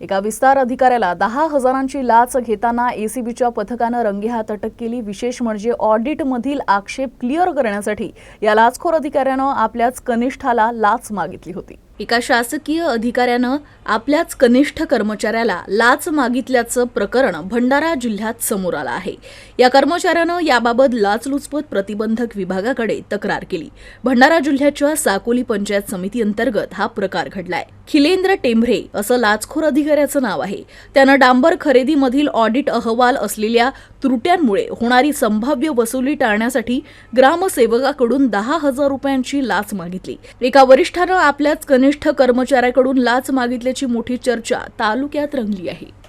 एका विस्तार अधिकाऱ्याला दहा हजारांची लाच घेताना एसीबीच्या पथकानं रंगेहात अटक केली. विशेष म्हणजे ऑडिटमधील आक्षेप क्लिअर करण्यासाठी या लाचखोर अधिकाऱ्यानं आपल्याच कनिष्ठाला लाच मागितली होती. एका शासकीय अधिकाऱ्यानं आपल्याच कनिष्ठ कर्मचाऱ्याला लाच मागितल्याचं प्रकरण भंडारा जिल्ह्यात समोर आलं आहे. या कर्मचाऱ्यानं याबाबत लाचलुचपत प्रतिबंधक विभागाकडे तक्रार केली. भंडारा जिल्ह्याच्या साकोली पंचायत समिती अंतर्गत हा प्रकार घडलाय. खिलेंद्र टेंभरे असं लाचखोर अधिकाऱ्याचं नाव आहे. त्यानं डांबर खरेदीमधील ऑडिट अहवाल असलेल्या त्रुट्यांमुळे होणारी संभाव्य वसुली टाळण्यासाठी ग्रामसेवकाकडून दहा हजार रुपयांची लाच मागितली. एका वरिष्ठानं आपल्याच कनिष्ठ कर्मचाऱ्याकडून लाच मागितल्याची मोठी चर्चा तालुक्यात रंगली आहे.